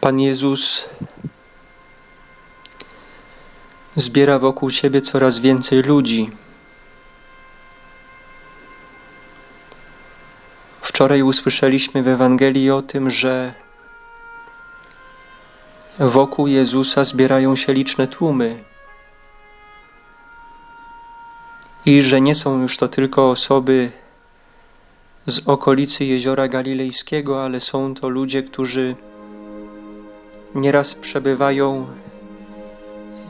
Pan Jezus zbiera wokół siebie coraz więcej ludzi. Wczoraj usłyszeliśmy w Ewangelii o tym, że wokół Jezusa zbierają się liczne tłumy i że nie są już to tylko osoby z okolicy jeziora galilejskiego, ale są to ludzie, którzy nieraz przebywają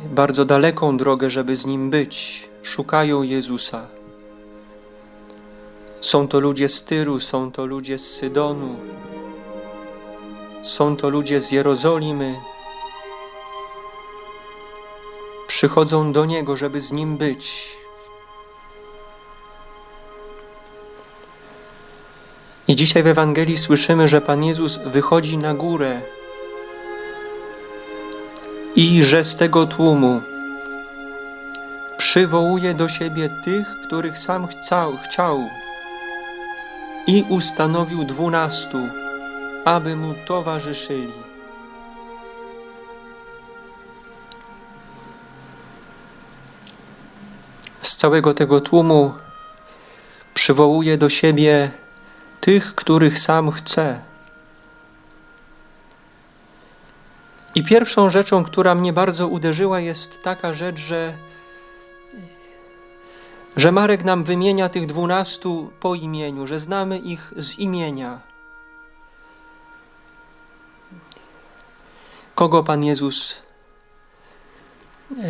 bardzo daleką drogę, żeby z Nim być, szukają Jezusa. Są to ludzie z Tyru, są to ludzie z Sydonu, są to ludzie z Jerozolimy. Przychodzą do Niego, żeby z Nim być. I dzisiaj w Ewangelii słyszymy, że Pan Jezus wychodzi na górę i że z tego tłumu przywołuje do siebie tych, których sam chciał, chciał i ustanowił dwunastu, aby mu towarzyszyli. Z całego tego tłumu przywołuje do siebie tych, których sam chce. I pierwszą rzeczą, która mnie bardzo uderzyła, jest taka rzecz, że, że Marek nam wymienia tych dwunastu po imieniu, że znamy ich z imienia. Kogo Pan Jezus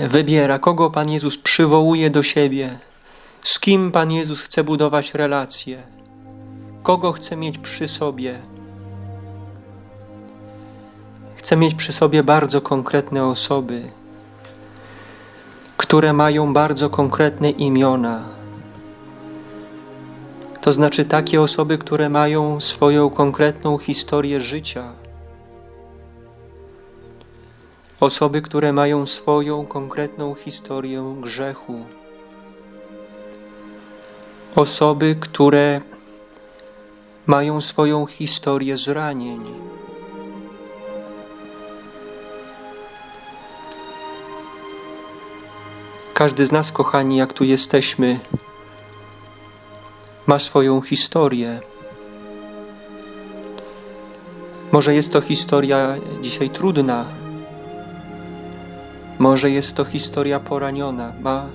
wybiera, kogo Pan Jezus przywołuje do siebie, z kim Pan Jezus chce budować relacje, kogo chce mieć przy sobie. Chcę mieć przy sobie bardzo konkretne osoby, które mają bardzo konkretne imiona. To znaczy takie osoby, które mają swoją konkretną historię życia. Osoby, które mają swoją konkretną historię grzechu. Osoby, które mają swoją historię zranień. Każdy z nas, kochani, jak tu jesteśmy, ma swoją historię. Może jest to historia dzisiaj trudna, może jest to historia poraniona, ma,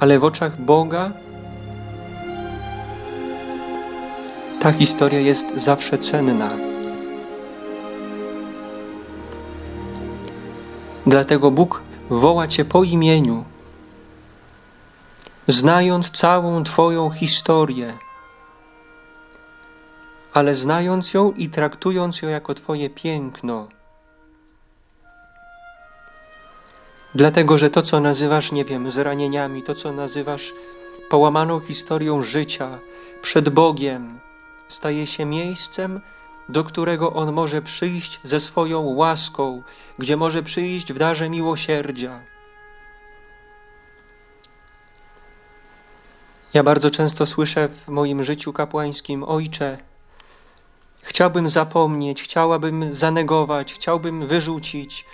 ale w oczach Boga ta historia jest zawsze cenna. Dlatego Bóg woła Cię po imieniu, znając całą Twoją historię, ale znając ją i traktując ją jako Twoje piękno. Dlatego, że to, co nazywasz, nie wiem, zranieniami, to, co nazywasz połamaną historią życia przed Bogiem, staje się miejscem, do którego On może przyjść ze swoją łaską, gdzie może przyjść w darze miłosierdzia. Ja bardzo często słyszę w moim życiu kapłańskim: Ojcze, chciałbym zapomnieć, chciałabym zanegować, chciałbym wyrzucić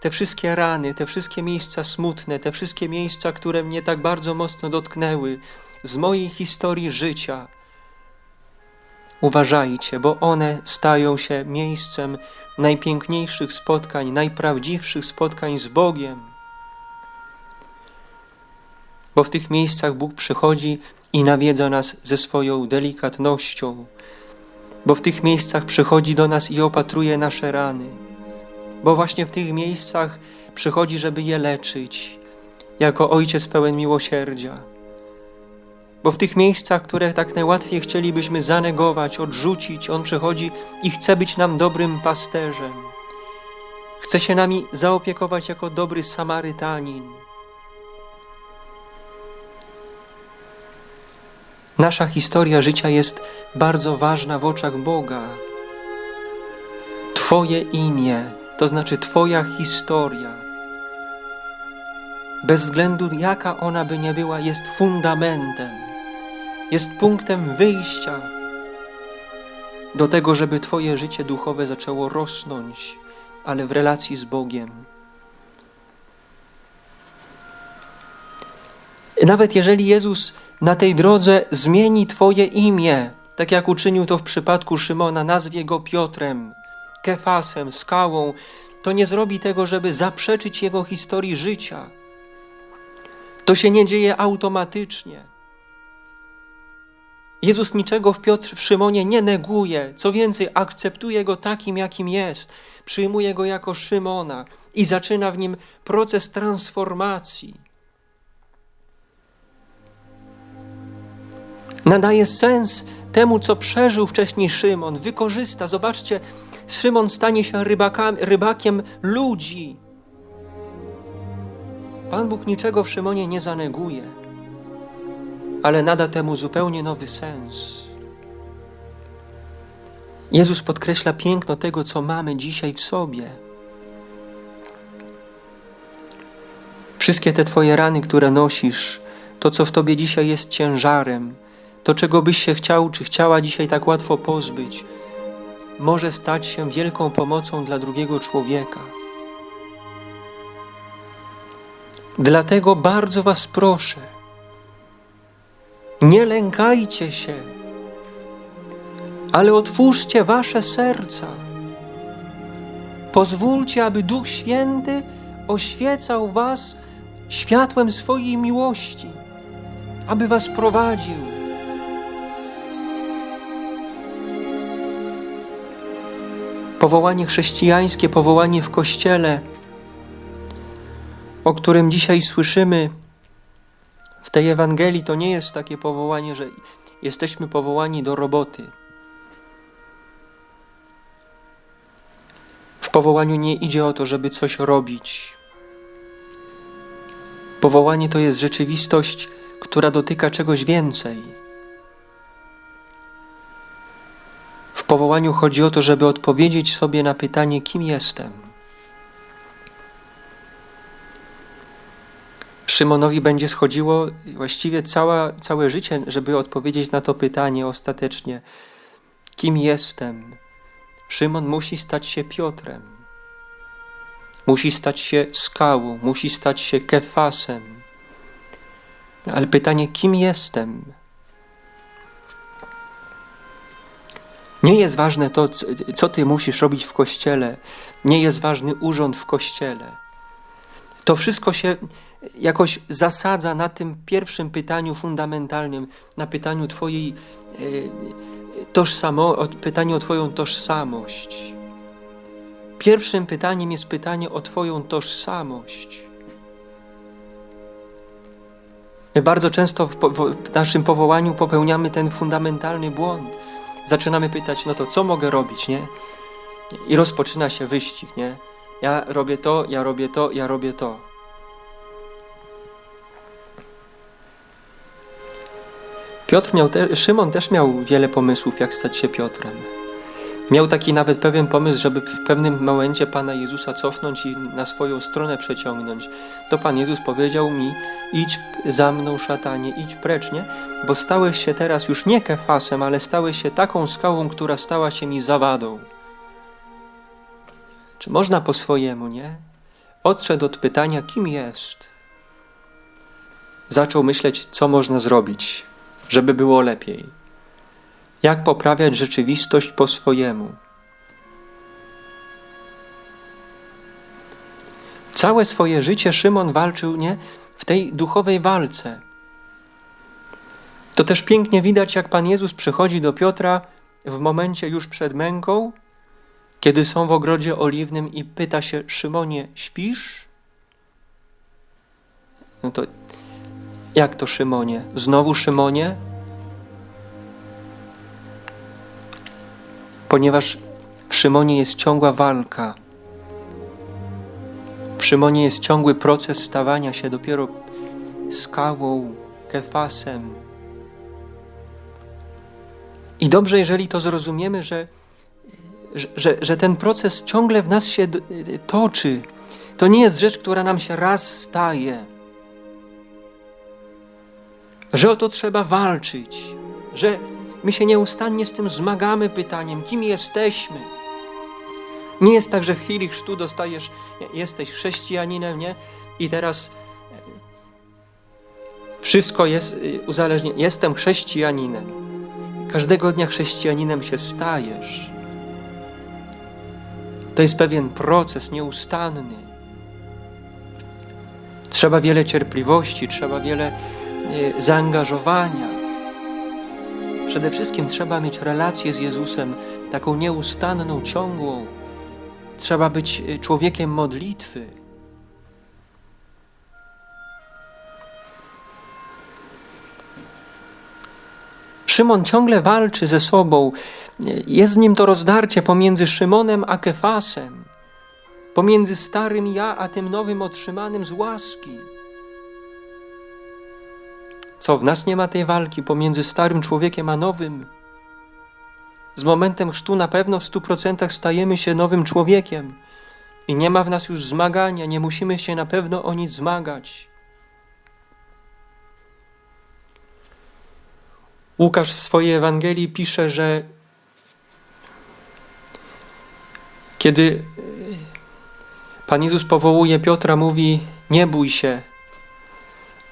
te wszystkie rany, te wszystkie miejsca smutne, te wszystkie miejsca, które mnie tak bardzo mocno dotknęły z mojej historii życia Uważajcie, bo one stają się miejscem najpiękniejszych spotkań, najprawdziwszych spotkań z Bogiem. Bo w tych miejscach Bóg przychodzi i nawiedza nas ze swoją delikatnością, bo w tych miejscach przychodzi do nas i opatruje nasze rany, bo właśnie w tych miejscach przychodzi, żeby je leczyć, jako Ojciec pełen miłosierdzia. Bo w tych miejscach, które tak najłatwiej chcielibyśmy zanegować, odrzucić, On przychodzi i chce być nam dobrym pasterzem. Chce się nami zaopiekować jako dobry Samarytanin. Nasza historia życia jest bardzo ważna w oczach Boga. Twoje imię, to znaczy Twoja historia, bez względu jaka ona by nie była, jest fundamentem jest punktem wyjścia. do tego, żeby Twoje życie duchowe zaczęło rosnąć, ale w relacji z Bogiem. Nawet jeżeli Jezus na tej drodze zmieni Twoje imię, tak jak uczynił to w przypadku Szymona, nazwie go Piotrem, Kefasem, skałą, to nie zrobi tego, żeby zaprzeczyć jego historii życia. To się nie dzieje automatycznie. Jezus niczego w Piotr, w Szymonie nie neguje, co więcej, akceptuje go takim, jakim jest, przyjmuje go jako Szymona i zaczyna w nim proces transformacji. Nadaje sens temu, co przeżył wcześniej Szymon, wykorzysta. Zobaczcie, Szymon stanie się rybakam, rybakiem ludzi. Pan Bóg niczego w Szymonie nie zaneguje, ale nada temu zupełnie nowy sens. Jezus podkreśla piękno tego, co mamy dzisiaj w sobie. Wszystkie te Twoje rany, które nosisz, to, co w Tobie dzisiaj jest ciężarem, to, czego byś się chciał czy chciała dzisiaj tak łatwo pozbyć, może stać się wielką pomocą dla drugiego człowieka. Dlatego bardzo Was proszę, nie lękajcie się, ale otwórzcie Wasze serca. Pozwólcie, aby Duch Święty oświecał Was światłem swojej miłości, aby Was prowadził. Powołanie chrześcijańskie, powołanie w Kościele, o którym dzisiaj słyszymy w tej Ewangelii, to nie jest takie powołanie, że jesteśmy powołani do roboty. W powołaniu nie idzie o to, żeby coś robić. Powołanie to jest rzeczywistość, która dotyka czegoś więcej. W powołaniu chodzi o to, żeby odpowiedzieć sobie na pytanie, kim jestem. Szymonowi będzie schodziło właściwie cała, całe życie, żeby odpowiedzieć na to pytanie ostatecznie: kim jestem? Szymon musi stać się Piotrem, musi stać się skałą, musi stać się Kefasem. Ale pytanie, kim jestem? Nie jest ważne to, co ty musisz robić w kościele, nie jest ważny urząd w kościele. To wszystko się jakoś zasadza na tym pierwszym pytaniu fundamentalnym, na pytaniu Twojej e, tożsamo, pytaniu o Twoją tożsamość. Pierwszym pytaniem jest pytanie o Twoją tożsamość. My bardzo często w, w naszym powołaniu popełniamy ten fundamentalny błąd. Zaczynamy pytać, no to co mogę robić, nie? I rozpoczyna się wyścig, nie? Ja robię to, ja robię to, ja robię to. Piotr miał te, Szymon też miał wiele pomysłów, jak stać się Piotrem. Miał taki nawet pewien pomysł, żeby w pewnym momencie Pana Jezusa cofnąć i na swoją stronę przeciągnąć. To Pan Jezus powiedział mi, idź za mną szatanie, idź precz, nie? Bo stałeś się teraz już nie kefasem, ale stałeś się taką skałą, która stała się mi zawadą. Czy można po swojemu, nie? Odszedł od pytania, kim jest. Zaczął myśleć, co można zrobić żeby było lepiej. Jak poprawiać rzeczywistość po swojemu. Całe swoje życie Szymon walczył nie w tej duchowej walce. To też pięknie widać, jak Pan Jezus przychodzi do Piotra w momencie już przed męką, kiedy są w ogrodzie oliwnym i pyta się: Szymonie, śpisz? No to jak to Szymonie? Znowu Szymonie? Ponieważ w Szymonie jest ciągła walka. W Szymonie jest ciągły proces stawania się dopiero skałą, kefasem. I dobrze, jeżeli to zrozumiemy, że, że, że ten proces ciągle w nas się toczy. To nie jest rzecz, która nam się raz staje że o to trzeba walczyć, że my się nieustannie z tym zmagamy pytaniem, kim jesteśmy. Nie jest tak, że w chwili chrztu dostajesz, jesteś chrześcijaninem, nie? I teraz e, wszystko jest y, uzależnione. Jestem chrześcijaninem. Każdego dnia chrześcijaninem się stajesz. To jest pewien proces nieustanny. Trzeba wiele cierpliwości, trzeba wiele zaangażowania. Przede wszystkim trzeba mieć relację z Jezusem, taką nieustanną, ciągłą. Trzeba być y, człowiekiem modlitwy. Szymon ciągle walczy ze sobą. Jest w nim to rozdarcie pomiędzy Szymonem a Kefasem, pomiędzy starym ja a tym nowym otrzymanym z łaski. Co, w nas nie ma tej walki pomiędzy starym człowiekiem a nowym? Z momentem chrztu na pewno w stu procentach stajemy się nowym człowiekiem i nie ma w nas już zmagania, nie musimy się na pewno o nic zmagać. Łukasz w swojej Ewangelii pisze, że kiedy Pan Jezus powołuje Piotra, mówi: Nie bój się,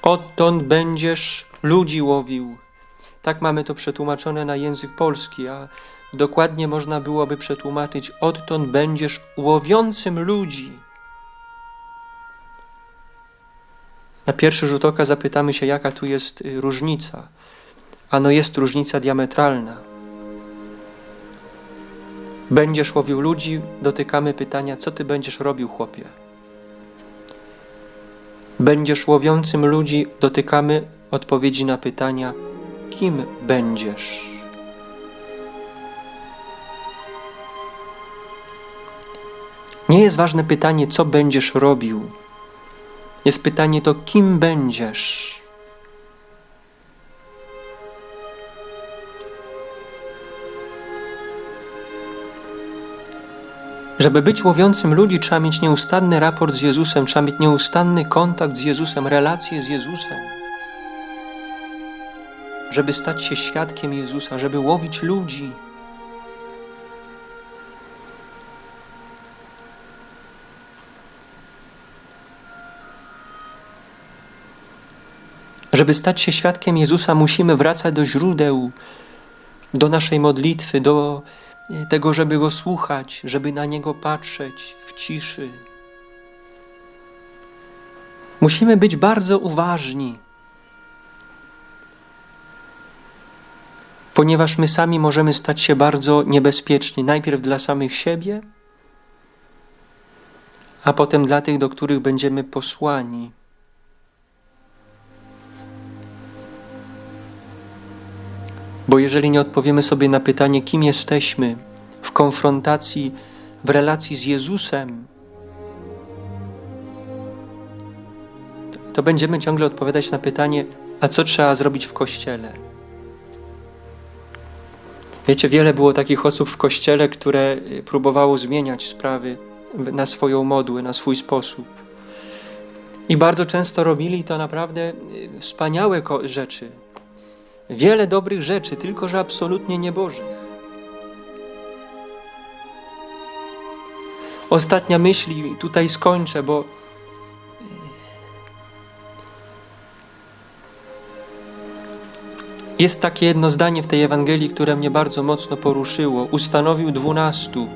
odtąd będziesz ludzi łowił. Tak mamy to przetłumaczone na język polski, a dokładnie można byłoby przetłumaczyć: Odtąd będziesz łowiącym ludzi. Na pierwszy rzut oka zapytamy się, jaka tu jest y, różnica. Ano jest różnica diametralna. Będziesz łowił ludzi, dotykamy pytania, co ty będziesz robił, chłopie? Będziesz łowiącym ludzi, dotykamy odpowiedzi na pytania, kim będziesz? Nie jest ważne pytanie, co będziesz robił. Jest pytanie to, kim będziesz. Żeby być łowiącym ludzi, trzeba mieć nieustanny raport z Jezusem, trzeba mieć nieustanny kontakt z Jezusem, relację z Jezusem. Żeby stać się świadkiem Jezusa, żeby łowić ludzi. Żeby stać się świadkiem Jezusa, musimy wracać do źródeł, do naszej modlitwy, do tego, żeby Go słuchać, żeby na Niego patrzeć w ciszy. Musimy być bardzo uważni, ponieważ my sami możemy stać się bardzo niebezpieczni, najpierw dla samych siebie, a potem dla tych, do których będziemy posłani. Bo jeżeli nie odpowiemy sobie na pytanie, kim jesteśmy w konfrontacji, w relacji z Jezusem, to będziemy ciągle odpowiadać na pytanie, a co trzeba zrobić w kościele? Wiecie, wiele było takich osób w kościele, które y, próbowało zmieniać sprawy na swoją modłę, na swój sposób. I bardzo często robili to naprawdę y, wspaniałe rzeczy, wiele dobrych rzeczy, tylko że absolutnie niebożych. Ostatnia myśl, i tutaj skończę, bo jest takie jedno zdanie w tej Ewangelii, które mnie bardzo mocno poruszyło. Ustanowił dwunastu,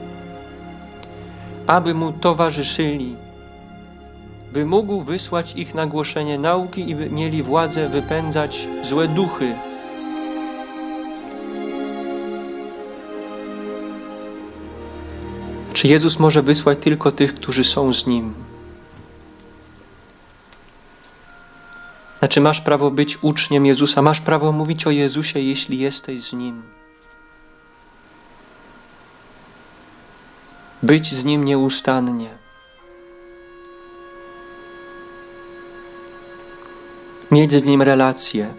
aby mu towarzyszyli, by mógł wysłać ich na głoszenie nauki i by mieli władzę wypędzać złe duchy. Czy Jezus może wysłać tylko tych, którzy są z Nim? Znaczy, masz prawo być uczniem Jezusa, masz prawo mówić o Jezusie, jeśli jesteś z Nim. Być z Nim nieustannie. Mieć z Nim relacje.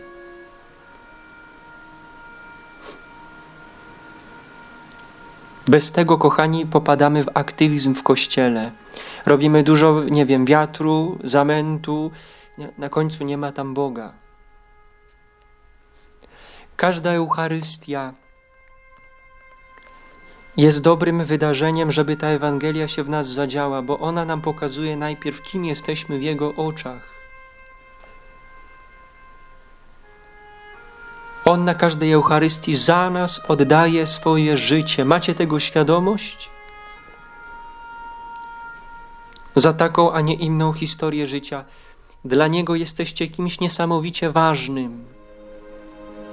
Bez tego, kochani, popadamy w aktywizm w kościele. Robimy dużo, nie wiem, wiatru, zamętu, na końcu nie ma tam Boga. Każda Eucharystia jest dobrym wydarzeniem, żeby ta Ewangelia się w nas zadziała, bo ona nam pokazuje najpierw, kim jesteśmy w Jego oczach. On na każdej Eucharystii za nas oddaje swoje życie. Macie tego świadomość? Za taką, a nie inną historię życia. Dla Niego jesteście kimś niesamowicie ważnym.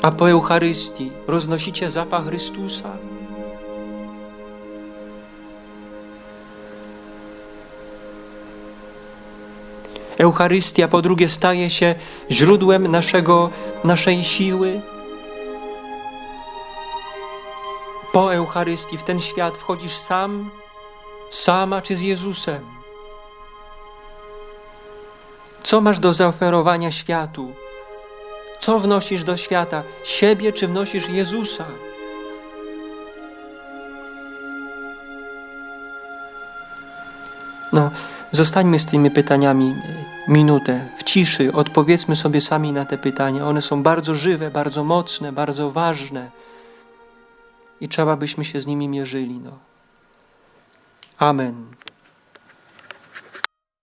A po Eucharystii roznosicie zapach Chrystusa. Eucharystia po drugie staje się źródłem naszego, naszej siły. Po Eucharystii w ten świat wchodzisz sam, sama czy z Jezusem. Co masz do zaoferowania światu? Co wnosisz do świata? Siebie czy wnosisz Jezusa? No, zostańmy z tymi pytaniami e, minutę w ciszy. Odpowiedzmy sobie sami na te pytania. One są bardzo żywe, bardzo mocne, bardzo ważne i trzeba byśmy się z nimi mierzyli. No. Amen.